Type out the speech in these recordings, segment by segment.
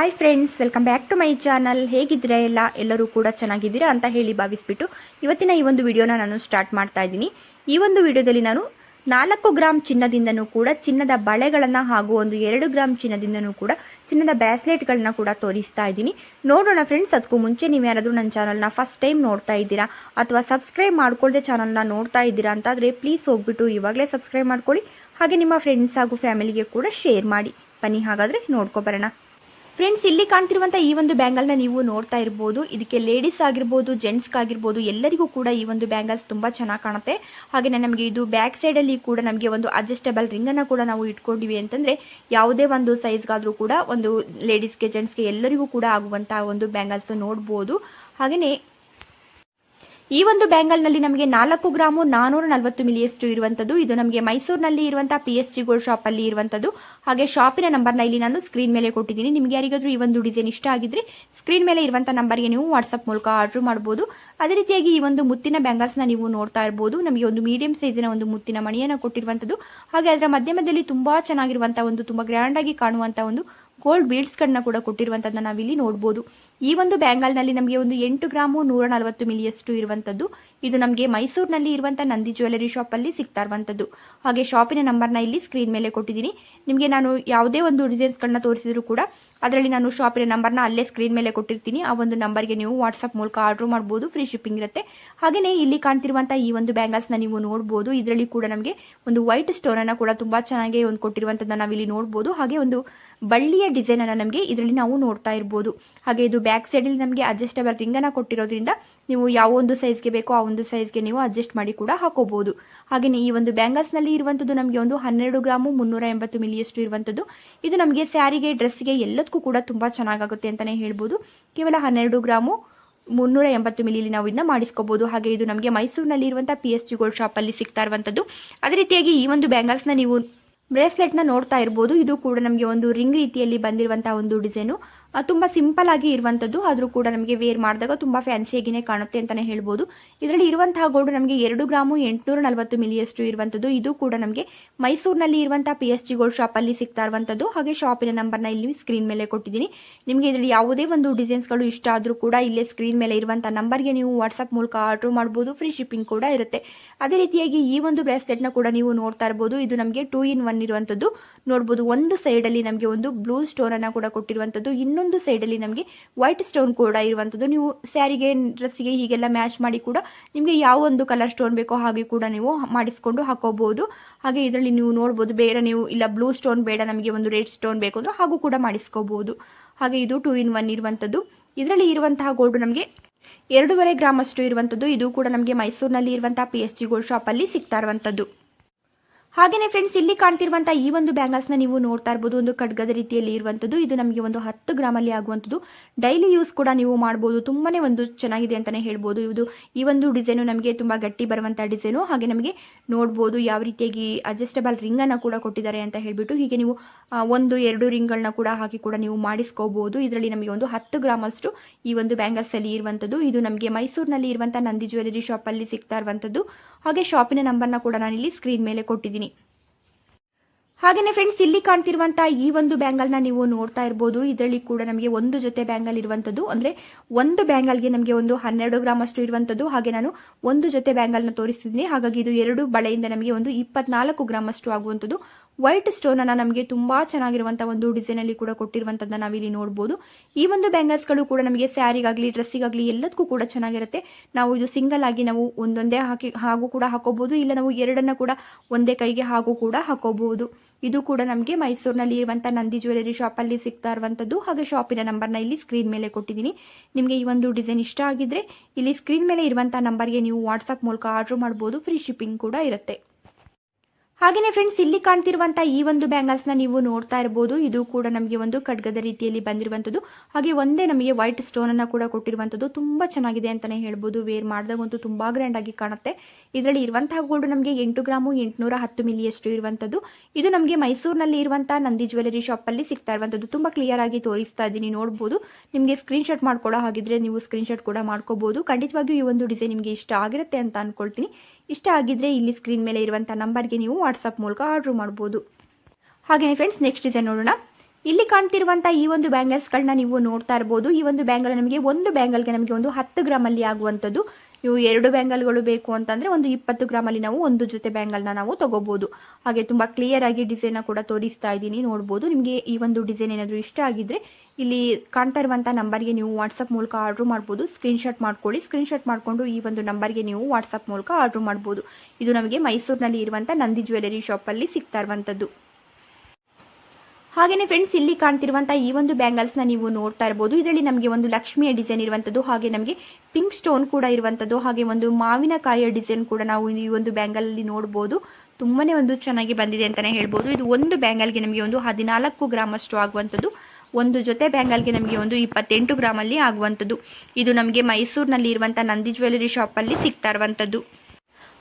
Hi friends welcome back to my channel ಹೇಗಿದ್ರೆ ಎಲ್ಲ ಎಲ್ಲರೂ ಕೂಡ ಚೆನ್ನಾಗಿದ್ದೀರಾ ಅಂತ ಹೇಳಿ ಭಾವಿಸ್ಬಿಟ್ಟು ಇವತ್ತಿನ ಈ ಒಂದು ವಿಡಿಯೋನ ನಾನು ಸ್ಟಾರ್ಟ್ ಮಾಡ್ತಾ ಇದ್ದೀನಿ. ಈ ಒಂದು ವಿಡಿಯೋದಲ್ಲಿ ನಾನು ನಾಲ್ಕು ಗ್ರಾಮ್ ಚಿನ್ನದಿಂದನೂ ಕೂಡ ಚಿನ್ನದ ಬಳೆಗಳನ್ನು ಹಾಗೂ ಒಂದು ಎರಡು ಗ್ರಾಮ್ ಚಿನ್ನದಿಂದನೂ ಕೂಡ ಚಿನ್ನದ ಬ್ರಾಸ್ಲೆಟ್ಗಳನ್ನ ಕೂಡ ತೋರಿಸ್ತಾ ಇದ್ದೀನಿ. ನೋಡೋಣ ಫ್ರೆಂಡ್ಸ್ ಅದಕ್ಕೂ ಮುಂಚೆ ನೀವು ಯಾರಾದರೂ ನನ್ನ ಚಾನಲ್ನ ಫಸ್ಟ್ ಟೈಮ್ ನೋಡ್ತಾ ಇದ್ದೀರಾ ಅಥವಾ ಸಬ್ಸ್ಕ್ರೈಬ್ ಮಾಡ್ಕೊಳ್ಳದೆ ಚಾನಲ್ನ ನೋಡ್ತಾ ಇದ್ದೀರಾ ಅಂತಾದರೆ ಪ್ಲೀಸ್ ಹೋಗ್ಬಿಟ್ಟು ಇವಾಗಲೇ ಸಬ್ಸ್ಕ್ರೈಬ್ ಮಾಡ್ಕೊಳ್ಳಿ. ಹಾಗೆ ನಿಮ್ಮ ಫ್ರೆಂಡ್ಸ್ ಹಾಗೂ ಫ್ಯಾಮಿಲಿಗೆ ಕೂಡ ಶೇರ್ ಮಾಡಿ. ಬನ್ನಿ ಹಾಗಾದರೆ ನೋಡ್ಕೊಬರೋಣ ಫ್ರೆಂಡ್ಸ್ ಇಲ್ಲಿ ಕಾಣ್ತಿರುವಂತ ಈ ಒಂದು ಬ್ಯಾಂಗಲ್ನ ನೀವು ನೋಡ್ತಾ ಇರಬಹುದು ಇದಕ್ಕೆ ಲೇಡೀಸ್ ಆಗಿರ್ಬೋದು ಜೆಂಟ್ಸ್ ಆಗಿರ್ಬೋದು ಎಲ್ಲರಿಗೂ ಕೂಡ ಈ ಒಂದು ಬ್ಯಾಂಗಲ್ಸ್ ತುಂಬಾ ಚೆನ್ನಾಗಿ ಕಾಣುತ್ತೆ. ಹಾಗೆ ನಮಗೆ ಇದು ಬ್ಯಾಕ್ ಸೈಡ್ ಅಲ್ಲಿ ಕೂಡ ನಮಗೆ ಒಂದು ಅಡ್ಜಸ್ಟಬಲ್ ರಿಂಗ್ ಅನ್ನ ಕೂಡ ನಾವು ಇಟ್ಕೊಂಡಿವಿ ಅಂತಂದ್ರೆ ಯಾವುದೇ ಒಂದು ಸೈಜ್ಗಾದ್ರೂ ಕೂಡ ಒಂದು ಲೇಡೀಸ್ಗೆ ಜೆಂಟ್ಸ್ಗೆ ಎಲ್ಲರಿಗೂ ಕೂಡ ಆಗುವಂತಹ ಒಂದು ಬ್ಯಾಂಗಲ್ಸ್ ನೋಡಬಹುದು ಹಾಗೆಯೇ ಈ ಒಂದು ಬ್ಯಾಂಗಲ್ನಲ್ಲಿ ನಮಗೆ ನಾಲ್ಕು ಗ್ರಾಮು ನಾನೂರ ನಲವತ್ತು ಮಿಲಿಯಷ್ಟು ಇರುವಂತದ್ದು ಇದು ನಮಗೆ ಮೈಸೂರಿನಲ್ಲಿ ಇರುವಂತಹ P S G gold shop ಅಲ್ಲಿ ಇರುವಂತದ್ದು ಹಾಗೆ ಶಾಪಿನ ನಂಬರ್ನ ಇಲ್ಲಿ ನಾನು ಸ್ಕ್ರೀನ್ ಮೇಲೆ ಕೊಟ್ಟಿದ್ದೀನಿ. ನಿಮಗೆ ಯಾರಿಗಾದ್ರೂ ಈ ಒಂದು ಡಿಸೈನ್ ಇಷ್ಟ ಆಗಿದ್ರೆ ಸ್ಕ್ರೀನ್ ಮೇಲೆ ಇರುವಂತಹ ನಂಬರ್ಗೆ ನೀವು ವಾಟ್ಸ್ಆಪ್ ಮೂಲಕ ಆರ್ಡರ್ ಮಾಡಬಹುದು ಅದೇ ರೀತಿಯಾಗಿ ಈ ಒಂದು ಮುತ್ತಿನ ಬ್ಯಾಂಗಲ್ಸ್ನ ನೀವು ನೋಡ್ತಾ ಇರಬಹುದು ನಮಗೆ ಒಂದು ಮೀಡಿಯಂ ಸೈಜಿನ ಒಂದು ಮುತ್ತಿನ ಮಣಿಯನ್ನು ಕೊಟ್ಟಿರುವಂತದ್ದು ಹಾಗೆ ಅದರ ಮಧ್ಯ ಮಧ್ಯದಲ್ಲಿ ತುಂಬಾ ಚೆನ್ನಾಗಿರುವಂತಹ ಒಂದು, ತುಂಬಾ ಗ್ರ್ಯಾಂಡ್ ಆಗಿ ಕಾಣುವಂತಹ ಒಂದು ಗೋಲ್ಡ್ ಬೀಡ್ಸ್ ಗಳನ್ನ ಕೂಡ ಕೊಟ್ಟಿರುವಂತದ್ದನ್ನ ನಾವಿಲ್ಲಿ ನೋಡಬಹುದು ಈ ಒಂದು ಬ್ಯಾಂಗಲ್ನಲ್ಲಿ ನಮಗೆ ಒಂದು ಎಂಟು ಗ್ರಾಮು ನೂರ ನಲವತ್ತು ಮಿಲಿಯಷ್ಟು ಇರುವಂತದ್ದು. ಇದು ನಮಗೆ ಮೈಸೂರಿನಲ್ಲಿ ಇರುವಂತಹ ನಂದಿ ಜ್ಯುವೆಲರಿ ಶಾಪ್ ಅಲ್ಲಿ ಸಿಗ್ತಾ ಇರುವಂತದ್ದು. ಹಾಗೆ ಶಾಪಿನ ನಂಬರ್ನ ಇಲ್ಲಿ ಸ್ಕ್ರೀನ್ ಮೇಲೆ ಕೊಟ್ಟಿದ್ದೀನಿ. ನಿಮಗೆ ನಾನು ಯಾವುದೇ ಒಂದು ಡಿಸೈನ್ಸ್ ಗಳನ್ನ ತೋರಿಸಿದ್ರು ಕೂಡ ಅದರಲ್ಲಿ ನಾನು ಶಾಪಿನ ನಂಬರ್ನ ಅಲ್ಲೇ ಸ್ಕ್ರೀನ್ ಮೇಲೆ ಕೊಟ್ಟಿರ್ತೀನಿ. ಆ ಒಂದು ನಂಬರ್ಗೆ ನೀವು ವಾಟ್ಸ್ಆಪ್ ಮೂಲಕ ಆರ್ಡರ್ ಮಾಡಬಹುದು ಫ್ರೀ ಶಿಪ್ಪಿಂಗ್ ಇರುತ್ತೆ. ಹಾಗೆಯೇ ಇಲ್ಲಿ ಕಾಣ್ತಿರುವಂತಹ ಈ ಒಂದು ಬ್ಯಾಂಗಲ್ಸ್ನ ನೀವು ನೋಡಬಹುದು ಇದರಲ್ಲಿ ಕೂಡ ನಮಗೆ ಒಂದು ವೈಟ್ ಸ್ಟೋನ್ ಅನ್ನ ಕೂಡ ತುಂಬಾ ಚೆನ್ನಾಗಿ ಒಂದು ಕೊಟ್ಟಿರುವಂತದ್ದನ್ನ ನಾವಿಲ್ಲಿ ನೋಡಬಹುದು ಹಾಗೆ ಒಂದು ಬಳ್ಳಿಯ ಡಿಸೈನ್ ಅನ್ನ ನಮಗೆ ಇದರಲ್ಲಿ ನಾವು ನೋಡ್ತಾ ಇರಬಹುದು ಹಾಗೆ ಇದು ಬ್ಯಾಕ್ ಸೈಡ್ ಅಲ್ಲಿ ನಮಗೆ ಅಡ್ಜಸ್ಟೇಬಲ್ ರಿಂಗ್ ಅನ್ನ ಕೊಟ್ಟಿರೋದ್ರಿಂದ ನೀವು ಯಾವ ಒಂದು ಸೈಜ್ಗೆ ಬೇಕೋ ಆ ಒಂದು ಸೈಜ್ಗೆ ನೀವು ಅಡ್ಜಸ್ಟ್ ಮಾಡಿ ಕೂಡ ಹಾಕೋಬಹುದು ಹಾಗೆಯೇ ಈ ಒಂದು ಬ್ಯಾಂಗಲ್ಸ್ನಲ್ಲಿ ಇರುವಂತದ್ದು ನಮಗೆ ಒಂದು ಹನ್ನೆರಡು ಗ್ರಾಮು ಮುನ್ನೂರ ಎಂಬತ್ತು ಮಿಲಿಯಷ್ಟು ಇರುವಂತದ್ದು. ಇದು ನಮಗೆ ಸ್ಯಾರಿಗೆ ಡ್ರೆಸ್ಗೆ ಎಲ್ಲದಕ್ಕೂ ಕೂಡ ತುಂಬಾ ಚೆನ್ನಾಗಾಗುತ್ತೆ ಅಂತಾನೆ ಹೇಳ್ಬೋದು. ಕೇವಲ ಹನ್ನೆರಡು ಗ್ರಾಮು ಮುನ್ನೂರ ಎಂಬತ್ತು ಮಿಲಿಲಿ ನಾವು ಇದನ್ನ ಮಾಡಿಸ್ಕೋಬಹುದು ಹಾಗೆ ಇದು ನಮಗೆ ಮೈಸೂರಿನಲ್ಲಿ ಇರುವಂತಹ P S G gold shop ಅಲ್ಲಿ ಸಿಗ್ತಾ ಇರುವಂಥದ್ದು ಅದೇ ರೀತಿಯಾಗಿ ಈ ಒಂದು ಬ್ಯಾಂಗಲ್ಸ್ನ ನೀವು ಬ್ರೇಸ್ಲೆಟ್ನ ನೋಡ್ತಾ ಇರಬಹುದು ಇದು ಕೂಡ ನಮಗೆ ಒಂದು ರಿಂಗ್ ರೀತಿಯಲ್ಲಿ ಬಂದಿರುವಂತಹ ಒಂದು ಡಿಸೈನು. ತುಂಬಾ ಸಿಂಪಲ್ ಆಗಿ ಇರುವಂತದ್ದು. ಆದರೂ ಕೂಡ ನಮಗೆ ವೇರ್ ಮಾಡಿದಾಗ ತುಂಬಾ ಫ್ಯಾನ್ಸಿಯಾಗಿನೇ ಕಾಣುತ್ತೆ ಅಂತಾನೆ ಹೇಳ್ಬೋದು. ಇದರಲ್ಲಿ ಇರುವಂತಹ ಗೋಲ್ಡ್ ನಮಗೆ ಎರಡು ಗ್ರಾಮು ಎಂಟುನೂರ ನಲವತ್ತು ಮಿಲಿಯಷ್ಟು ಇರುವಂತದ್ದು. ಇದು ಕೂಡ ನಮಗೆ ಮೈಸೂರಿನಲ್ಲಿ ಇರುವಂತಹ P S G gold shop ಅಲ್ಲಿ ಸಿಗ್ತಾ ಇರುವಂತದ್ದು. ಹಾಗೆ ಶಾಪಿನ ನಂಬರ್ನ ಇಲ್ಲಿ ಸ್ಕ್ರೀನ್ ಮೇಲೆ ಕೊಟ್ಟಿದ್ದೀನಿ. ನಿಮಗೆ ಇದರಲ್ಲಿ ಯಾವುದೇ ಒಂದು ಡಿಸೈನ್ಸ್ಗಳು ಇಷ್ಟ ಆದರೂ ಕೂಡ ಇಲ್ಲೇ ಸ್ಕ್ರೀನ್ ಮೇಲೆ ಇರುವಂತಹ ನಂಬರ್ಗೆ ನೀವು ವಾಟ್ಸ್ಆಪ್ ಮೂಲಕ ಆರ್ಡರ್ ಮಾಡಬಹುದು ಫ್ರೀ ಶಿಪ್ಪಿಂಗ್ ಕೂಡ ಇರುತ್ತೆ. ಅದೇ ರೀತಿಯಾಗಿ ಈ ಒಂದು ಬ್ರೇಸ್ಲೆಟ್ನ ಕೂಡ ನೀವು ನೋಡ್ತಾ ಇರಬಹುದು ಇದು ನಮಗೆ ಟೂ ಇನ್ ಒನ್ ಇರುವಂತದ್ದು. ನೋಡಬಹುದು ಒಂದು ಸೈಡ್ ಅಲ್ಲಿ ನಮಗೆ ಒಂದು ಬ್ಲೂ ಸ್ಟೋನ್ ಅನ್ನ ಕೂಡ ಕೊಟ್ಟಿರುವಂತದ್ದು. ಇನ್ನೊಂದು ಸೈಡ್ ಅಲ್ಲಿ ನಮಗೆ ವೈಟ್ ಸ್ಟೋನ್ ಕೂಡ ಇರುವಂತದ್ದು. ನೀವು ಸ್ಯಾರಿಗೆ ಡ್ರೆಸ್ಸಿಗೆ ಹೀಗೆಲ್ಲ ಮ್ಯಾಚ್ ಮಾಡಿ ಕೂಡ ನಿಮಗೆ ಯಾವ ಒಂದು ಕಲರ್ ಸ್ಟೋನ್ ಬೇಕೋ ಹಾಗೆ ಕೂಡ ನೀವು ಮಾಡಿಸ್ಕೊಂಡು ಹಾಕೋಬಹುದು ಹಾಗೆ ಇದರಲ್ಲಿ ನೀವು ನೋಡಬಹುದು ಬೇರೆ ನೀವು ಇಲ್ಲ ಬ್ಲೂ ಸ್ಟೋನ್ ಬೇಡ, ನಮಗೆ ಒಂದು ರೆಡ್ ಸ್ಟೋನ್ ಬೇಕು ಅಂದ್ರೆ ಹಾಗೂ ಕೂಡ ಮಾಡಿಸ್ಕೋಬಹುದು ಹಾಗೆ ಇದು ಟೂ ಇನ್ ಒನ್ ಇರುವಂತದ್ದು. ಇದರಲ್ಲಿ ಇರುವಂತಹ ಗೋಲ್ಡ್ ನಮಗೆ ಎರಡೂವರೆ ಗ್ರಾಮ್ ಅಷ್ಟು ಇರುವಂತದ್ದು. ಇದು ಕೂಡ ನಮಗೆ ಮೈಸೂರಿನಲ್ಲಿ ಇರುವಂತಹ P S G gold shop ಅಲ್ಲಿ ಸಿಗ್ತಾ ಇರುವಂತದ್ದು. ಹಾಗೇನೆ ಫ್ರೆಂಡ್ಸ್ ಇಲ್ಲಿ ಕಾಣ್ತಿರುವಂತಹ ಈ ಒಂದು ಬ್ಯಾಂಗಲ್ಸ್ನ ನೀವು ನೋಡ್ತಾ ಇರಬಹುದು ಒಂದು ಖಡ್ಗದ ರೀತಿಯಲ್ಲಿ ಇರುವಂತದ್ದು. ಇದು ನಮಗೆ ಒಂದು ಹತ್ತು ಗ್ರಾಮ್ ಅಲ್ಲಿ ಆಗುವಂತದ್ದು. ಡೈಲಿ ಯೂಸ್ ಕೂಡ ನೀವು ಮಾಡಬಹುದು ತುಂಬಾನೇ ಒಂದು ಚೆನ್ನಾಗಿದೆ ಅಂತಾನೆ ಹೇಳ್ಬೋದು. ಇದು ಈ ಒಂದು ಡಿಸೈನು ನಮಗೆ ತುಂಬಾ ಗಟ್ಟಿ ಬರುವಂತ ಡಿಸೈನು ಹಾಗೆ ನಮಗೆ ನೋಡಬಹುದು ಯಾವ ರೀತಿಯಾಗಿ ಅಡ್ಜಸ್ಟಬಲ್ ರಿಂಗ್ ಅನ್ನ ಕೂಡ ಕೊಟ್ಟಿದ್ದಾರೆ ಅಂತ ಹೇಳ್ಬಿಟ್ಟು, ಹೀಗೆ ನೀವು ಒಂದು, ಎರಡು ರಿಂಗ್ಗಳನ್ನ ಕೂಡ ಹಾಕಿ ಕೂಡ ನೀವು ಮಾಡಿಸ್ಕೋಬಹುದು ಇದರಲ್ಲಿ ನಮಗೆ ಒಂದು ಹತ್ತು ಗ್ರಾಮ್ ಅಷ್ಟು ಈ ಒಂದು ಬ್ಯಾಂಗಲ್ಸ್ ಅಲ್ಲಿ ಇರುವಂತದ್ದು. ಇದು ನಮಗೆ ಮೈಸೂರಿನಲ್ಲಿ ಇರುವಂತಹ ನಂದಿ ಜ್ಯುವೆಲರಿ ಶಾಪ್ ಅಲ್ಲಿ ಸಿಗ್ತಾ ಇರುವಂತದ್ದು. ಹಾಗೆ ಶಾಪಿನ ನಂಬರ್ನ ಕೂಡ ನಾನು ಇಲ್ಲಿ ಸ್ಕ್ರೀನ್ ಮೇಲೆ ಕೊಟ್ಟಿದ್ದೀನಿ. ಹಾಗೆಯೇ ಫ್ರೆಂಡ್ಸ್ ಇಲ್ಲಿ ಕಾಣ್ತಿರುವಂತಹ ಈ ಒಂದು ಬ್ಯಾಂಗಲ್ನ ನೀವು ನೋಡ್ತಾ ಇರಬಹುದು ಇದರಲ್ಲಿ ಕೂಡ ನಮಗೆ ಒಂದು ಜೊತೆ ಬ್ಯಾಂಗಲ್ ಇರುವಂತದ್ದು ಅಂದ್ರೆ ಒಂದು ಬ್ಯಾಂಗಲ್ಗೆ ನಮಗೆ ಒಂದು ಹನ್ನೆರಡು ಗ್ರಾಮ್ ಅಷ್ಟು ಇರುವಂತದ್ದು ಹಾಗೆ ನಾನು ಒಂದು ಜೊತೆ ಬ್ಯಾಂಗಲ್ನ ತೋರಿಸಿದ್ದೀನಿ ಹಾಗಾಗಿ ಇದು ಎರಡು ಬಳೆಯಿಂದ ನಮಗೆ ಒಂದು ಇಪ್ಪತ್ನಾಲ್ಕು ಗ್ರಾಮ್ ಅಷ್ಟು ಆಗುವಂತದ್ದು ವೈಟ್ ಸ್ಟೋನ್ ಅನ್ನ ನಮಗೆ ತುಂಬಾ ಚೆನ್ನಾಗಿರುವಂತಹ ಒಂದು ಡಿಸೈನ್ ಅಲ್ಲಿ ಕೂಡ ಕೊಟ್ಟಿರುವಂತದ್ದನ್ನ ನಾವಿಲ್ಲಿ ನೋಡಬಹುದು ಈ ಒಂದು ಬ್ಯಾಂಗಲ್ಸ್ಗಳು ಕೂಡ ನಮಗೆ ಸ್ಯಾರಿಗಾಗ್ಲಿ ಡ್ರೆಸ್ಸಿಗಾಗ್ಲಿ ಎಲ್ಲದಕ್ಕೂ ಕೂಡ ಚೆನ್ನಾಗಿರುತ್ತೆ. ನಾವು ಇದು ಸಿಂಗಲ್ ಆಗಿ ನಾವು ಒಂದೊಂದೇ ಹಾಕಿ, ಹಾಗೂ ಕೂಡ ಹಾಕೋಬಹುದು. ಇಲ್ಲ ನಾವು ಎರಡನ್ನ ಕೂಡ ಒಂದೇ ಕೈಗೆ ಹಾಗೂ ಕೂಡ ಹಾಕೋಬಹುದು. ಇದು ಕೂಡ ನಮಗೆ ಮೈಸೂರಿನಲ್ಲಿ ಇರುವಂತಹ ನಂದಿ ಜ್ಯುವೆಲರಿ ಶಾಪ್ ಅಲ್ಲಿ ಸಿಗ್ತಾ ಇರುವಂತದ್ದು. ಹಾಗೆ ಶಾಪಿನ ನಂಬರ್ನ ಇಲ್ಲಿ ಸ್ಕ್ರೀನ್ ಮೇಲೆ ಕೊಟ್ಟಿದ್ದೀನಿ. ನಿಮಗೆ ಈ ಒಂದು ಡಿಸೈನ್ ಇಷ್ಟ ಆಗಿದ್ರೆ ಇಲ್ಲಿ ಸ್ಕ್ರೀನ್ ಮೇಲೆ ಇರುವಂತಹ ನಂಬರ್ಗೆ ನೀವು ವಾಟ್ಸ್ಆಪ್ ಮೂಲಕ ಆರ್ಡರ್ ಮಾಡಬಹುದು ಫ್ರೀ ಶಿಪ್ಪಿಂಗ್ ಕೂಡ ಇರುತ್ತೆ. ಹಾಗೆಯೇ ಫ್ರೆಂಡ್ಸ್ ಇಲ್ಲಿ ಕಾಣ್ತಿರುವಂತ ಈ ಒಂದು ಬ್ಯಾಂಗಲ್ಸ್ನ ನೀವು ನೋಡ್ತಾ ಇರಬಹುದು ಇದು ಕೂಡ ನಮಗೆ ಒಂದು ಖಡ್ಗದ ರೀತಿಯಲ್ಲಿ ಬಂದಿರುವಂತದ್ದು. ಹಾಗೆ ಒಂದೇ ನಮಗೆ ವೈಟ್ ಸ್ಟೋನ್ ಅನ್ನ ಕೂಡ ಕೊಟ್ಟಿರುವಂತದ್ದು. ತುಂಬಾ ಚೆನ್ನಾಗಿದೆ ಅಂತಾನೆ ಹೇಳ್ಬೋದು. ವೇರ್ ಮಾಡಿದಾಗಂತೂ ತುಂಬಾ ಗ್ರ್ಯಾಂಡ್ ಆಗಿ ಕಾಣುತ್ತೆ. ಇದರಲ್ಲಿ ಇರುವಂತಹ ಗೋಲ್ಡ್ ನಮಗೆ ಎಂಟು ಗ್ರಾಮು, ಎಂಟುನೂರ ಹತ್ತು ಮಿಲಿಯಷ್ಟು ಇರುವಂತದ್ದು. ಇದು ನಮಗೆ ಮೈಸೂರಿನಲ್ಲಿ ಇರುವಂತಹ ನಂದಿ ಜ್ಯುವೆಲರಿ ಶಾಪ್ ಅಲ್ಲಿ ಸಿಗ್ತಾ ಇರುವಂತದ್ದು. ತುಂಬಾ ಕ್ಲಿಯರ್ ಆಗಿ ತೋರಿಸ್ತಾ ಇದ್ದೀನಿ ನೋಡಬಹುದು ನಿಮಗೆ ಸ್ಕ್ರೀನ್ ಶಾಟ್ ಮಾಡ್ಕೊಳ್ಳೋ ಹಾಗಿದ್ರೆ ನೀವು ಸ್ಕ್ರೀನ್ ಶಾಟ್ ಕೂಡ ಮಾಡ್ಕೋಬಹುದು ಖಂಡಿತವಾಗಿಯೂ ಈ ಒಂದು ಡಿಸೈನ್ ನಿಮಗೆ ಇಷ್ಟ ಆಗಿರುತ್ತೆ ಅಂತ ಅನ್ಕೊಳ್ತೀನಿ. ಇಷ್ಟ ಆಗಿದ್ರೆ ಇಲ್ಲಿ ಸ್ಕ್ರೀನ್ ಮೇಲೆ ಇರುವಂಥ ನಂಬರ್ಗೆ ನೀವು ವಾಟ್ಸಪ್ ಮೂಲಕ ಆರ್ಡರ್ ಮಾಡ್ಬೋದು. ಹಾಗೆಯೇ ಫ್ರೆಂಡ್ಸ್ ನೆಕ್ಸ್ಟ್ ಡಿಸೈನ್ ನೋಡೋಣ. ಇಲ್ಲಿ ಕಾಣ್ತಿರುವಂತ ಈ ಒಂದು ಬ್ಯಾಂಗಲ್ಸ್ಗಳನ್ನ ನೀವು ನೋಡ್ತಾ ಇರ್ಬೋದು. ಈ ಒಂದು ಬ್ಯಾಂಗಲ್ ನಮಗೆ ಒಂದು ಬ್ಯಾಂಗಲ್ಗೆ ನಮಗೆ ಒಂದು ಹತ್ತು ಗ್ರಾಮಲ್ಲಿ ಆಗುವಂಥದ್ದು. ನೀವು ಎರಡು ಬ್ಯಾಂಗಲ್ಗಳು ಬೇಕು ಅಂತಂದ್ರೆ ಒಂದು ಇಪ್ಪತ್ತು ಗ್ರಾಮಲ್ಲಿ ನಾವು ಒಂದು ಜೊತೆ ಬ್ಯಾಂಗಲ್ನ ನಾವು ತಗೋಬಹುದು ಹಾಗೆ ತುಂಬಾ ಕ್ಲಿಯರ್ ಆಗಿ ಡಿಸೈನ್ ಕೂಡ ತೋರಿಸ್ತಾ ಇದ್ದೀನಿ. ನೋಡ್ಬೋದು ನಿಮಗೆ ಈ ಒಂದು ಡಿಸೈನ್ ಏನಾದರೂ ಇಷ್ಟ ಆಗಿದ್ರೆ ಇಲ್ಲಿ ಕಾಣ್ತಾ ಇರುವಂಥ ನಂಬರ್ಗೆ ನೀವು ವಾಟ್ಸಪ್ ಮೂಲಕ ಆರ್ಡ್ರ್ ಮಾಡ್ಬೋದು. ಸ್ಕ್ರೀನ್ಶಾಟ್ ಮಾಡ್ಕೊಳ್ಳಿ. ಸ್ಕ್ರೀನ್ಶಾಟ್ ಮಾಡಿಕೊಂಡು ಈ ಒಂದು ನಂಬರ್ಗೆ ನೀವು ವಾಟ್ಸಪ್ ಮೂಲಕ ಆರ್ಡ್ರ್ ಮಾಡ್ಬೋದು. ಇದು ನಮಗೆ ಮೈಸೂರಿನಲ್ಲಿ ಇರುವಂಥ ನಂದಿ ಜ್ಯುವೆಲರಿ ಶಾಪಲ್ಲಿ ಸಿಗ್ತಾ ಇರುವಂಥದ್ದು ಹಾಗೆಯೇ ಫ್ರೆಂಡ್ಸ್, ಇಲ್ಲಿ ಕಾಣ್ತಿರುವಂಥ ಈ ಒಂದು ಬ್ಯಾಂಗಲ್ಸ್ನ ನೀವು ನೋಡ್ತಾ ಇರ್ಬೋದು ಇದರಲ್ಲಿ ನಮಗೆ ಒಂದು ಲಕ್ಷ್ಮಿಯ ಡಿಸೈನ್ ಇರುವಂಥದ್ದು, ಹಾಗೆ ನಮಗೆ ಪಿಂಕ್ ಸ್ಟೋನ್ ಕೂಡ ಇರುವಂಥದ್ದು, ಹಾಗೆ ಒಂದು ಮಾವಿನಕಾಯಿಯ ಡಿಸೈನ್ ಕೂಡ ನಾವು ಈ ಒಂದು ಬ್ಯಾಂಗಲಲ್ಲಿ ನೋಡ್ಬೋದು. ತುಂಬಾನೇ ಒಂದು ಚೆನ್ನಾಗಿ ಬಂದಿದೆ ಅಂತಲೇ ಹೇಳ್ಬೋದು. ಇದು ಒಂದು ಬ್ಯಾಂಗಲ್ಗೆ ನಮಗೆ ಒಂದು ಹದಿನಾಲ್ಕು ಗ್ರಾಮ್ ಅಷ್ಟು ಆಗುವಂಥದ್ದು. ಒಂದು ಜೊತೆ ಬ್ಯಾಂಗಲ್ಗೆ ನಮಗೆ ಒಂದು ಇಪ್ಪತ್ತೆಂಟು ಗ್ರಾಮಲ್ಲಿ ಆಗುವಂಥದ್ದು. ಇದು ನಮಗೆ ಮೈಸೂರಿನಲ್ಲಿ ಇರುವಂಥ ನಂದಿ ಜ್ಯುವೆಲರಿ ಶಾಪಲ್ಲಿ ಸಿಗ್ತಾ ಇರುವಂಥದ್ದು.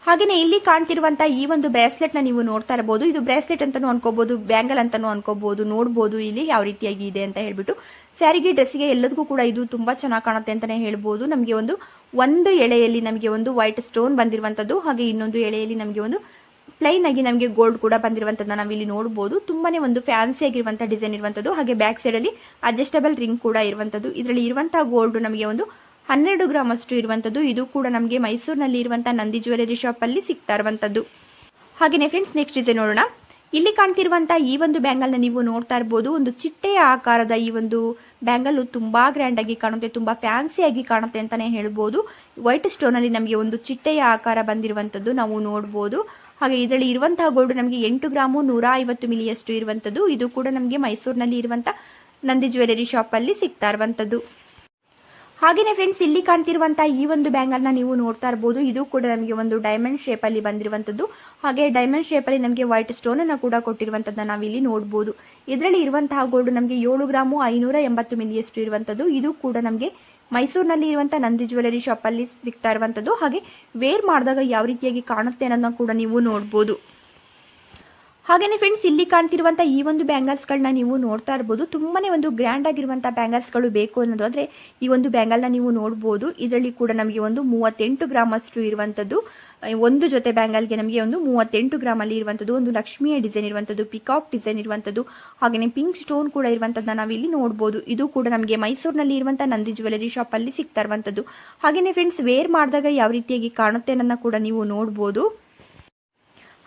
ಹಾಗೆಯೇ ಇಲ್ಲಿ ಕಾಣ್ತಿರುವಂಥ ಈ ಒಂದು ಬ್ರೇಸ್ಲೆಟ್ನ ನೀವು ನೋಡ್ತಾ ಇರಬಹುದು. ಇದು ಬ್ರೇಸ್ಲೆಟ್ ಅಂತಾನೂ ಅನ್ಕೋಬಹುದು, ಬ್ಯಾಂಗಲ್ ಅಂತಾನೂ ಅನ್ಕೋಬಹುದು, ನೋಡ್ಬೋದು ಇಲ್ಲಿ ಯಾವ ರೀತಿಯಾಗಿ ಇದೆ ಅಂತ ಹೇಳ್ಬಿಟ್ಟು. ಸ್ಯಾರಿಗೆ, ಡ್ರೆಸ್ಸಿಗೆ ಎಲ್ಲದಕ್ಕೂ ಕೂಡ ಇದು ತುಂಬಾ ಚೆನ್ನಾಗಿ ಕಾಣುತ್ತೆ ಅಂತಾನೆ ಹೇಳ್ಬೋದು. ನಮಗೆ ಒಂದು ಒಂದು ಎಳೆಯಲ್ಲಿ ನಮಗೆ ಒಂದು ವೈಟ್ ಸ್ಟೋನ್ ಬಂದಿರುವಂಥದ್ದು, ಹಾಗೆ ಇನ್ನೊಂದು ಎಳೆಯಲ್ಲಿ ನಮಗೆ ಒಂದು ಪ್ಲೈನ್ ಆಗಿ ನಮಗೆ ಗೋಲ್ಡ್ ಕೂಡ ಬಂದಿರುವಂಥದ್ದನ್ನ ನಾವು ಇಲ್ಲಿ ನೋಡಬಹುದು ತುಂಬಾನೇ ಒಂದು ಫ್ಯಾನ್ಸಿ ಆಗಿರುವಂತಹ ಡಿಸೈನ್ ಇರುವಂತದ್ದು. ಹಾಗೆ ಬ್ಯಾಕ್ ಸೈಡ್ ಅಲ್ಲಿ ಅಡ್ಜಸ್ಟಬಲ್ ರಿಂಗ್ ಕೂಡ ಇರುವಂತದ್ದು. ಇದರಲ್ಲಿ ಇರುವಂತಹ ಗೋಲ್ಡ್ ನಮಗೆ ಒಂದು ಹನ್ನೆರಡು ಗ್ರಾಮ್ ಅಷ್ಟು ಇರುವಂತದ್ದು. ಇದು ಕೂಡ ನಮಗೆ ಮೈಸೂರಿನಲ್ಲಿ ಇರುವಂತಹ ನಂದಿ ಜ್ಯುವೆಲರಿ ಶಾಪ್ ಅಲ್ಲಿ ಸಿಗ್ತಾ ಇರುವಂತದ್ದು. ಹಾಗೆಯೇ ಫ್ರೆಂಡ್ಸ್ ನೆಕ್ಸ್ಟ್ ಡಿಸೈನ್ ನೋಡೋಣ. ಇಲ್ಲಿ ಕಾಣ್ತಿರುವಂತಹ ಈ ಒಂದು ಬ್ಯಾಂಗಲ್ನ ನೀವು ನೋಡ್ತಾ ಇರಬಹುದು ಒಂದು ಚಿಟ್ಟೆಯ ಆಕಾರದ ಈ ಒಂದು ಬ್ಯಾಂಗಲ್ ತುಂಬಾ ಗ್ರ್ಯಾಂಡ್ ಆಗಿ ಕಾಣುತ್ತೆ, ತುಂಬಾ ಫ್ಯಾನ್ಸಿ ಆಗಿ ಕಾಣುತ್ತೆ ಅಂತಾನೆ ಹೇಳ್ಬೋದು. ವೈಟ್ ಸ್ಟೋನ್ ಅಲ್ಲಿ ನಮಗೆ ಒಂದು ಚಿಟ್ಟೆಯ ಆಕಾರ ಬಂದಿರುವಂತದ್ದು ನಾವು ನೋಡ್ಬೋದು. ಹಾಗೆ ಇದರಲ್ಲಿ ಇರುವಂತಹ ಗೋಲ್ಡ್ ನಮಗೆ ಎಂಟು ಗ್ರಾಮು ನೂರ ಐವತ್ತು ಮಿಲಿಯಷ್ಟು ಇರುವಂತದ್ದು. ಇದು ಕೂಡ ನಮಗೆ ಮೈಸೂರಿನಲ್ಲಿ ಇರುವಂತ ನಂದಿ ಜ್ಯುವೆಲರಿ ಶಾಪ್ ಅಲ್ಲಿ ಸಿಗ್ತಾ ಇರುವಂತದ್ದು. ಹಾಗೆಯೇ ಫ್ರೆಂಡ್ಸ್ ಇಲ್ಲಿ ಕಾಣ್ತಿರುವಂತಹ ಈ ಒಂದು ಬ್ಯಾಂಗಲ್ನ ನೀವು ನೋಡ್ತಾ ಇರಬಹುದು ಇದು ಕೂಡ ನಮಗೆ ಒಂದು ಡೈಮಂಡ್ ಶೇಪ್ ಅಲ್ಲಿ ಬಂದಿರುವಂತದ್ದು. ಹಾಗೆ ಡೈಮಂಡ್ ಶೇಪ್ ಅಲ್ಲಿ ನಮಗೆ ವೈಟ್ ಸ್ಟೋನ್ ಅನ್ನ ಕೂಡ ಕೊಟ್ಟಿರುವಂತದ್ದನ್ನ ನಾವು ಇಲ್ಲಿ ನೋಡಬಹುದು ಇದರಲ್ಲಿ ಇರುವಂತಹ ಗೋಲ್ಡ್ ನಮಗೆ ಏಳು ಗ್ರಾಮು ಐನೂರ ಎಂಬತ್ತು ಮಿಲಿಯಷ್ಟು ಇರುವಂತದ್ದು. ಇದು ಕೂಡ ನಮಗೆ ಮೈಸೂರಿನಲ್ಲಿ ಇರುವಂತಹ ನಂದಿ ಜ್ಯುವೆಲರಿ ಶಾಪ್ ಅಲ್ಲಿ ಸಿಗ್ತಾ ಇರುವಂತದ್ದು. ಹಾಗೆ ವೇರ್ ಮಾಡಿದಾಗ ಯಾವ ರೀತಿಯಾಗಿ ಕಾಣುತ್ತೆ ಅನ್ನೋದನ್ನ ಕೂಡ ನೀವು ನೋಡಬಹುದು ಹಾಗೇನೆ ಫ್ರೆಂಡ್ಸ್ ಇಲ್ಲಿ ಕಾಣ್ತಿರುವಂತಹ ಈ ಒಂದು ಬ್ಯಾಂಗಲ್ಸ್ ಗಳನ್ನ ನೀವು ನೋಡ್ತಾ ಇರ್ಬೋದು. ತುಂಬಾನೇ ಒಂದು ಗ್ರ್ಯಾಂಡ್ ಆಗಿರುವಂತಹ ಬ್ಯಾಂಗಲ್ಸ್ಗಳು ಬೇಕು ಅನ್ನೋದಾದ್ರೆ ಈ ಒಂದು ಬ್ಯಾಂಗಲ್ನ ನೀವು ನೋಡಬಹುದು ಇದರಲ್ಲಿ ಕೂಡ ನಮಗೆ ಒಂದು ಮೂವತ್ತೆಂಟು ಗ್ರಾಮ್ ಅಷ್ಟು ಇರುವಂತದ್ದು. ಒಂದು ಜೊತೆ ಬ್ಯಾಂಗಲ್ಗೆ ನಮಗೆ ಒಂದು ಮೂವತ್ತೆಂಟು ಗ್ರಾಮ್ ಅಲ್ಲಿ ಇರುವಂತದ್ದು. ಒಂದು ಲಕ್ಷ್ಮಿಯ ಡಿಸೈನ್ ಇರುವಂತದ್ದು ಪಿಕಾಕ್ ಡಿಸೈನ್ ಇರುವಂತದ್ದು ಹಾಗೆಯೇ ಪಿಂಕ್ ಸ್ಟೋನ್ ಕೂಡ ಇರುವಂತದ್ದನ್ನ ನಾವು ಇಲ್ಲಿ ನೋಡಬಹುದು ಇದು ಕೂಡ ನಮಗೆ ಮೈಸೂರಿನಲ್ಲಿ ಇರುವಂತಹ ನಂದಿ ಜ್ಯುವೆಲರಿ ಶಾಪ್ ಅಲ್ಲಿ ಸಿಗ್ತಾ ಇರುವಂತದ್ದು. ಹಾಗೆಯೇ ಫ್ರೆಂಡ್ಸ್ ವೇರ್ ಮಾಡಿದಾಗ ಯಾವ ರೀತಿಯಾಗಿ ಕಾಣುತ್ತೆ ಅನ್ನೋದನ್ನ ಕೂಡ ನೀವು ನೋಡಬಹುದು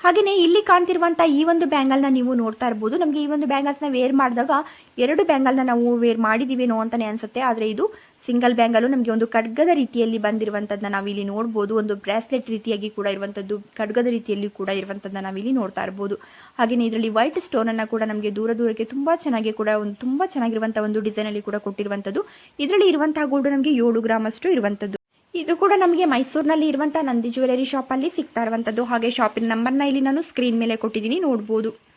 ಹಾಗೆಯೇ ಇಲ್ಲಿ ಕಾಣ್ತಿರುವಂಥ ಈ ಒಂದು ಬ್ಯಾಂಗಲ್ನ ನೀವು ನೋಡ್ತಾ ಇರ್ಬೋದು. ನಮಗೆ ಈ ಒಂದು ಬ್ಯಾಂಗಲ್ಸ್ನ ವೇರ್ ಮಾಡಿದಾಗ ಎರಡು ಬ್ಯಾಂಗಲ್ನ ನಾವು ವೇರ್ ಮಾಡಿದೀವೇನೋ ಅಂತಾನೆ ಅನ್ಸುತ್ತೆ. ಆದರೆ ಇದು ಸಿಂಗಲ್ ಬ್ಯಾಂಗಲ್ ನಮಗೆ ಒಂದು ಖಡ್ಗದ ರೀತಿಯಲ್ಲಿ ಬಂದಿರುವಂಥದ್ದನ್ನ ನಾವಿಲ್ಲಿ ನೋಡ್ಬೋದು. ಒಂದು ಬ್ರಾಸ್ಲೆಟ್ ರೀತಿಯಾಗಿ ಕೂಡ ಇರುವಂಥದ್ದು ಖಡ್ಗದ ರೀತಿಯಲ್ಲಿ ಕೂಡ ಇರುವಂಥದ್ದನ್ನ ನಾವಿಲ್ಲಿ ನೋಡ್ತಾ ಇರ್ಬೋದು. ಹಾಗೆಯೇ ಇದರಲ್ಲಿ ವೈಟ್ ಸ್ಟೋನ್ ಅನ್ನ ಕೂಡ ನಮಗೆ ದೂರ ದೂರಕ್ಕೆ ತುಂಬಾ ಚೆನ್ನಾಗಿ ಕೂಡ ಒಂದು ತುಂಬಾ ಚೆನ್ನಾಗಿರುವಂತಹ ಒಂದು ಡಿಸೈನ್ ಅಲ್ಲಿ ಕೂಡ ಕೊಟ್ಟಿರುವಂಥದ್ದು ಇದರಲ್ಲಿ ಇರುವಂತಹ ಗೋಲ್ಡ್ ನಮಗೆ ಏಳು ಗ್ರಾಮ್ ಅಷ್ಟು ಇರುವಂಥದ್ದು ಇದು ಕೂಡ ನಮಗೆ ಮೈಸೂರಿನಲ್ಲಿ ಇರುವಂತಹ ನಂದಿ ಜ್ಯುವೆಲರಿ ಶಾಪ್ ಅಲ್ಲಿ ಸಿಗ್ತಾ ಇರುವಂತದ್ದು. ಹಾಗೆ ಶಾಪಿನ ನ ಇಲ್ಲಿ ನಾನು ಸ್ಕ್ರೀನ್ ಮೇಲೆ ಕೊಟ್ಟಿದ್ದೀನಿ ನೋಡಬಹುದು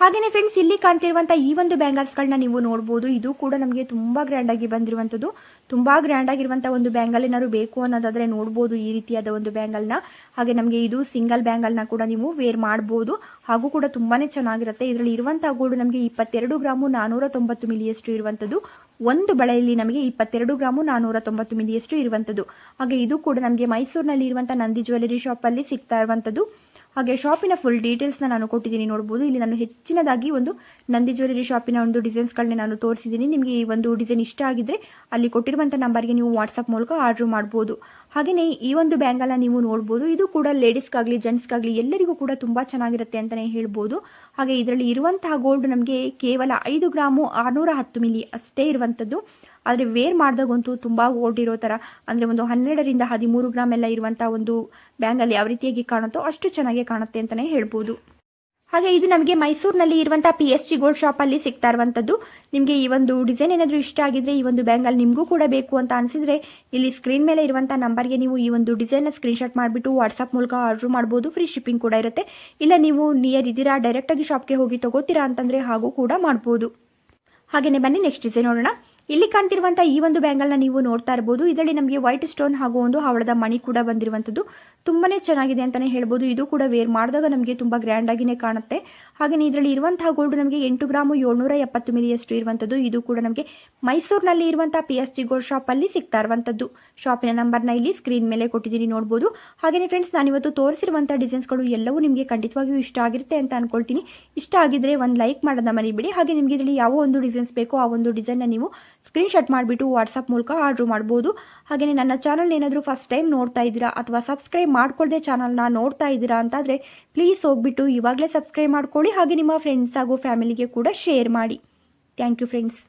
ಹಾಗೆಯೇ ಫ್ರೆಂಡ್ಸ್ ಇಲ್ಲಿ ಕಾಣ್ತಿರುವಂತ ಈ ಒಂದು ಬ್ಯಾಂಗಲ್ಸ್ಗಳನ್ನ ನೀವು ನೋಡಬಹುದು ಇದು ಕೂಡ ನಮಗೆ ತುಂಬಾ ಗ್ರ್ಯಾಂಡ್ ಆಗಿ ಬಂದಿರುವಂತದ್ದು. ತುಂಬಾ ಗ್ರ್ಯಾಂಡ್ ಆಗಿರುವಂತಹ ಒಂದು ಬ್ಯಾಂಗಲ್ ಏನಾದ್ರು ಬೇಕು ಅನ್ನೋದಾದ್ರೆ ನೋಡಬಹುದು ಈ ರೀತಿಯಾದ ಒಂದು ಬ್ಯಾಂಗಲ್ನ ಹಾಗೆ ನಮಗೆ ಇದು ಸಿಂಗಲ್ ಬ್ಯಾಂಗಲ್ನ ಕೂಡ ನೀವು ವೇರ್ ಮಾಡಬಹುದು ಹಾಗೂ ಕೂಡ ತುಂಬಾನೇ ಚೆನ್ನಾಗಿರುತ್ತೆ. ಇದರಲ್ಲಿ ಇರುವಂತಹ ಗೋಲ್ಡ್ ನಮಗೆ ಇಪ್ಪತ್ತೆರಡು ಗ್ರಾಮು ನಾನೂರ ತೊಂಬತ್ತು ಮಿಲಿಯಷ್ಟು ಇರುವಂಥದ್ದು ಒಂದು ಬಳೆಯಲ್ಲಿ ನಮಗೆ ಇಪ್ಪತ್ತೆರಡು ಗ್ರಾಮು ನಾನೂರ ತೊಂಬತ್ತು ಮಿಲಿಯಷ್ಟು ಇರುವಂಥದ್ದು ಹಾಗೆ ಇದು ಕೂಡ ನಮಗೆ ಮೈಸೂರಿನಲ್ಲಿ ಇರುವಂತಹ ನಂದಿ ಜ್ಯುವೆಲರಿ ಅಲ್ಲಿ ಸಿಗ್ತಾ ಇರುವಂಥದ್ದು ಹಾಗೆ ಶಾಪಿನ ಫುಲ್ ಡೀಟೇಲ್ಸ್ನ ನಾನು ಕೊಟ್ಟಿದ್ದೀನಿ ನೋಡ್ಬೋದು. ಇಲ್ಲಿ ನಾನು ಹೆಚ್ಚಿನದಾಗಿ ಒಂದು ನಂದಿ ಜ್ಯುವೆಲರಿ ಶಾಪಿನ ಒಂದು ಡಿಸೈನ್ಸ್ಗಳನ್ನ ನಾನು ತೋರಿಸಿದ್ದೀನಿ. ನಿಮಗೆ ಈ ಒಂದು ಡಿಸೈನ್ ಇಷ್ಟ ಆಗಿದ್ರೆ ಅಲ್ಲಿ ಕೊಟ್ಟಿರುವಂಥ ನಂಬರ್ಗೆ ನೀವು ವಾಟ್ಸಪ್ ಮೂಲಕ ಆರ್ಡ್ರ್ ಮಾಡ್ಬೋದು. ಹಾಗೆಯೇ ಈ ಒಂದು ಬ್ಯಾಂಗಲ್ನ ನೀವು ನೋಡ್ಬೋದು. ಇದು ಕೂಡ ಲೇಡೀಸ್ಗಾಗಲಿ ಜೆಂಟ್ಸ್ಗಾಗಲಿ ಎಲ್ಲರಿಗೂ ಕೂಡ ತುಂಬ ಚೆನ್ನಾಗಿರುತ್ತೆ ಅಂತಲೇ ಹೇಳ್ಬೋದು. ಹಾಗೆ ಇದರಲ್ಲಿ ಇರುವಂತಹ ಗೋಲ್ಡ್ ನಮಗೆ ಕೇವಲ ಐದು ಗ್ರಾಮು ಆರುನೂರ ಹತ್ತು ಮಿಲಿ ಅಷ್ಟೇ ಇರುವಂಥದ್ದು. ಆದರೆ ವೇರ್ ಮಾಡಿದಾಗಂತೂ ತುಂಬ ಗೋಲ್ಡ್ ಇರೋ ಥರ ಅಂದರೆ ಒಂದು ಹನ್ನೆರಡರಿಂದ ಹದಿಮೂರು ಗ್ರಾಮ್ ಎಲ್ಲ ಇರುವಂಥ ಒಂದು ಬ್ಯಾಂಗಲ್ ಯಾವ ರೀತಿಯಾಗಿ ಕಾಣುತ್ತೋ ಅಷ್ಟು ಚೆನ್ನಾಗಿ ಕಾಣುತ್ತೆ ಅಂತಲೇ ಹೇಳ್ಬೋದು. ಹಾಗೆ ಇದು ನಮಗೆ ಮೈಸೂರಿನಲ್ಲಿ ಇರುವಂಥ ಪಿ ಎಸ್ ಜಿ ಗೋಲ್ಡ್ ಶಾಪಲ್ಲಿ ಸಿಗ್ತಾ ಇರುವಂಥದ್ದು ನಿಮಗೆ ಈ ಒಂದು ಡಿಸೈನ್ ಏನಾದರೂ ಇಷ್ಟ ಆಗಿದ್ರೆ ಈ ಒಂದು ಬ್ಯಾಂಗಲ್ ನಿಮಗೂ ಕೂಡ ಬೇಕು ಅಂತ ಅನಿಸಿದ್ರೆ ಇಲ್ಲಿ ಸ್ಕ್ರೀನ್ ಮೇಲೆ ಇರುವಂಥ ನಂಬರ್ಗೆ ನೀವು ಈ ಒಂದು ಡಿಸೈನ್ನ ಸ್ಕ್ರೀನ್ಶಾಟ್ ಮಾಡಿಬಿಟ್ಟು ವಾಟ್ಸಪ್ ಮೂಲಕ ಆರ್ಡ್ರ್ ಮಾಡ್ಬೋದು. ಫ್ರೀ ಶಿಪ್ಪಿಂಗ್ ಕೂಡ ಇರುತ್ತೆ. ಇಲ್ಲ ನೀವು ನಿಯರ್ ಇದ್ದೀರಾ ಡೈರೆಕ್ಟಾಗಿ ಶಾಪ್ಗೆ ಹೋಗಿ ತಗೋತೀರಾ ಅಂತಂದರೆ ಹಾಗೂ ಕೂಡ ಮಾಡ್ಬೋದು. ಹಾಗೆಯೇ ಬನ್ನಿ ನೆಕ್ಸ್ಟ್ ಡಿಸೈನ್ ನೋಡೋಣ. ಇಲ್ಲಿ ಕಾಣ್ತಿರುವಂತಹ ಈ ಒಂದು ಬ್ಯಾಂಗಲ್ನ ನೀವು ನೋಡ್ತಾ ಇರಬಹುದು ಇದರಲ್ಲಿ ನಮಗೆ ವೈಟ್ ಸ್ಟೋನ್ ಹಾಗೂ ಒಂದು ಹವಳದ ಮಣಿ ಕೂಡ ಬಂದಿರುವಂತದ್ದು. ತುಂಬಾನೇ ಚೆನ್ನಾಗಿದೆ ಅಂತಾನೆ ಹೇಳ್ಬೋದು. ಇದು ಕೂಡ ವೇರ್ ಮಾಡಿದಾಗ ನಮಗೆ ತುಂಬಾ ಗ್ರ್ಯಾಂಡ್ ಆಗಿನೇ ಕಾಣುತ್ತೆ. ಹಾಗೆಯೇ ಇದರಲ್ಲಿ ಇರುವಂತಹ ಗೋಲ್ಡ್ ನಮಗೆ ಎಂಟು ಗ್ರಾಮು ಏಳ್ನೂರ ಎಪ್ಪತ್ತು ಮಿಲಿಯಷ್ಟು ಇರುವಂತದ್ದು. ಇದು ಕೂಡ ನಮಗೆ ಮೈಸೂರಿನಲ್ಲಿ ಇರುವಂತಹ P S G gold shop ಅಲ್ಲಿ ಸಿಗ್ತಾ ಇರುವಂತದ್ದು. ಶಾಪಿನ ನಂಬರ್ನ ಇಲ್ಲಿ ಸ್ಕ್ರೀನ್ ಮೇಲೆ ಕೊಟ್ಟಿದ್ದೀನಿ ನೋಡಬಹುದು ಹಾಗೆಯೇ ಫ್ರೆಂಡ್ಸ್ ನಾನಿವತ್ತು ಡಿಸೈನ್ಸ್ ಡಿಸೈನ್ಸ್ಗಳು ಎಲ್ಲವೂ ನಿಮಗೆ ಖಂಡಿತವಾಗಿಯೂ ಇಷ್ಟ ಆಗಿರುತ್ತೆ ಅಂತ ಅನ್ಕೊಳ್ತೀನಿ. ಇಷ್ಟ ಆಗಿದ್ರೆ ಒಂದು ಲೈಕ್ ಮಾಡೋದನ್ನ ಮರಿಬೇಡಿ. ಹಾಗೆ ನಿಮಗೆ ಇದರಲ್ಲಿ ಯಾವ ಒಂದು ಡಿಸೈನ್ಸ್ ಬೇಕೋ ಆ ಒಂದು ಡಿಸೈನ್ನ ನೀವು ಸ್ಕ್ರೀನ್ಶಾಟ್ ಮಾಡಿಬಿಟ್ಟು ವಾಟ್ಸಪ್ ಮೂಲಕ ಆರ್ಡ್ರ್ ಮಾಡ್ಬೋದು. ಹಾಗೆಯೇ ನನ್ನ ಚಾನಲ್ ಏನಾದರೂ ಫಸ್ಟ್ ಟೈಮ್ ನೋಡ್ತಾ ಇದ್ದೀರಾ ಅಥವಾ ಸಬ್ಸ್ಕ್ರೈಬ್ ಮಾಡ್ಕೊಳ್ಳದೆ ಚಾನಲ್ನ ನೋಡ್ತಾ ಇದ್ದೀರಾ ಅಂತಾದರೆ ಪ್ಲೀಸ್ ಹೋಗ್ಬಿಟ್ಟು ಇವಾಗಲೇ ಸಬ್ಸ್ಕ್ರೈಬ್ ಮಾಡ್ಕೊಳ್ಳಿ ಹಾಗೆ ನಿಮ್ಮ ಫ್ರೆಂಡ್ಸ್ ಹಾಗೂ ಫ್ಯಾಮಿಲಿಗೆ ಕೂಡ ಶೇರ್ ಮಾಡಿ. Thank you friends